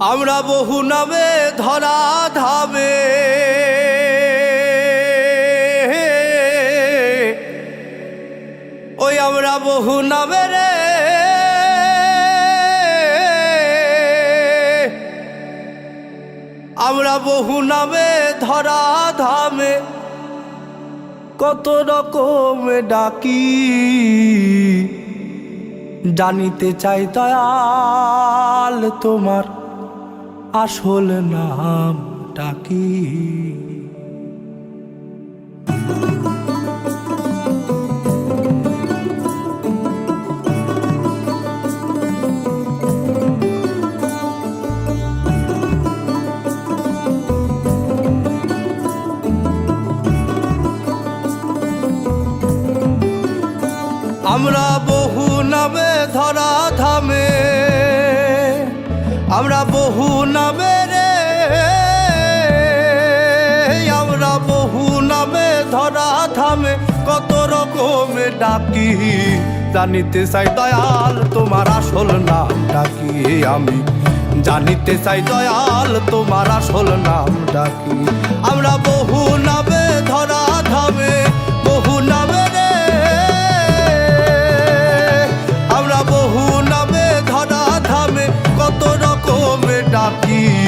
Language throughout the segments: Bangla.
আমরা বহু নামে ধরা ধামে ওই আমরা বহু নামে রে। আমরা বহু নামে ধরা ধামে কত রকম ডাকি। জানিতে চাই দয়াল তোমার। আসল নাম ডাকি আমরা আমরা বহু নামে রে, আমরা বহু নামে ধরা ধামে কত রকমের ডাকি। জানিতে চাই দয়াল তোমার আসল নাম ডাকি আমি? জানিতে চাই দয়াল তোমার আসল নাম ডাকি আমরা বহু নামে ধরা ধামে বহু নামে রে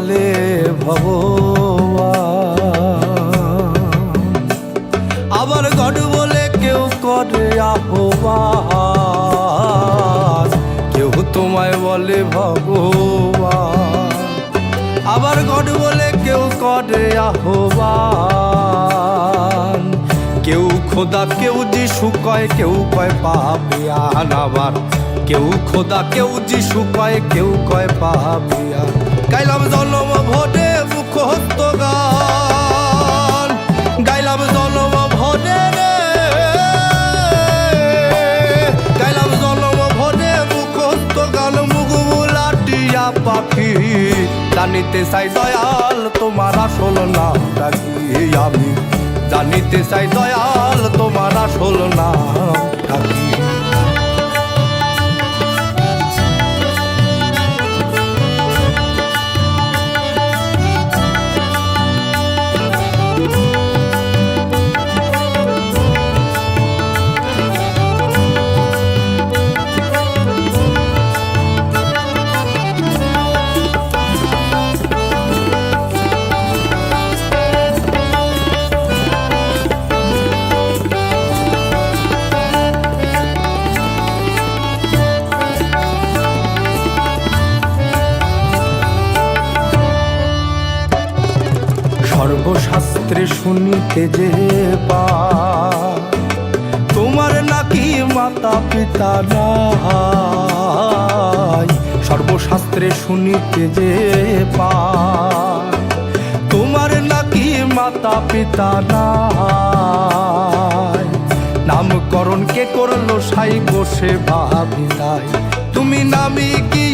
বলে ভগবান। আবার গড বলে কেউ করে আহ্বান কেউ তোমায় বলে ভগবান। আবার গড বলে কেউ করে আহ্বান কেউ খোদা, কেউ যিশু কয়, কেউ কয় পাপিয়ান আবার কেউ খোদা, কেউ যিশু কয়, কেউ কয় পাপিয়ান গাইলাম জন্ম ভোটে মুখস্থ গান গাইলাম জন্ম ভোটে গাইলাম জন্ম ভোটে মুখস্থ গান মুগুলাটিয়া পাখি জানিতে চাই দয়াল, তোমার আসল নামটা কি আমি? জানিতে চাই দয়াল, তোমার আসল নামটা কি? শুনিতে যে পা, তোমার নাকি মাতা পিতা নাই। সর্বশাস্ত্রে শুনিতে যে পা, তোমার নাকি মাতা পিতা নাই। নামকরণ কে করল সাই বসে ভাবি তাই তুমি নামি কি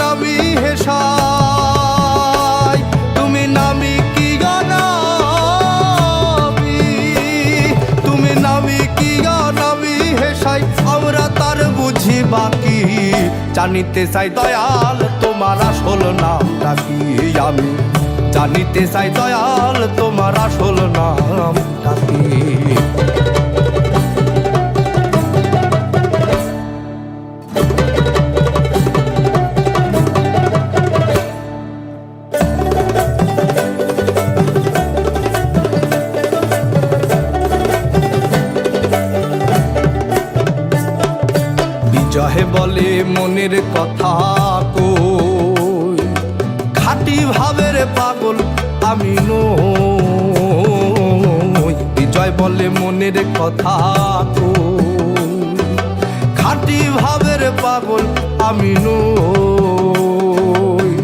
নামি হেসাই জানিতে চাই দয়াল, তোমার আসল নামটা কি আমি? জানিতে চাই দয়াল, তোমার আসল নামটা কি? বিজয় বলে মনের কথা কই? খাটি ভাবের পাগল আমি নই। বলে মনের কথা তো খাঁটি ভাবের পাগল আমি নই।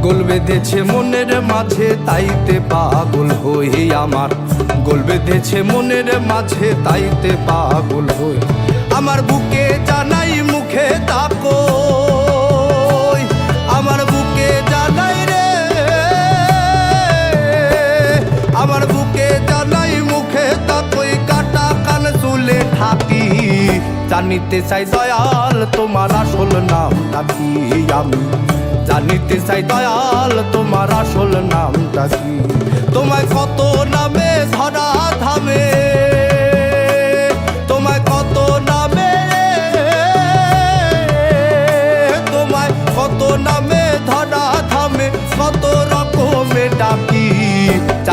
গোল বেঁধেছে মনের মাঝে, তাইতে পাগল হই আমার। গোল বেঁধেছে মনের মাঝে, তাইতে পাগল হই। আমার বুকে জানাই মুখে তাকো আমার বুকে জানাই রে। আমার বুকে জানাই, মুখে তাকই, কাটা কান চুলে ঠাকি জানিতে চাই দয়াল, তোমার আসল নাম কি আমি? জানিতে চাই দয়াল, তোমার আসল নামটা কি? তোমায় কত নামে, ধরা ধামে।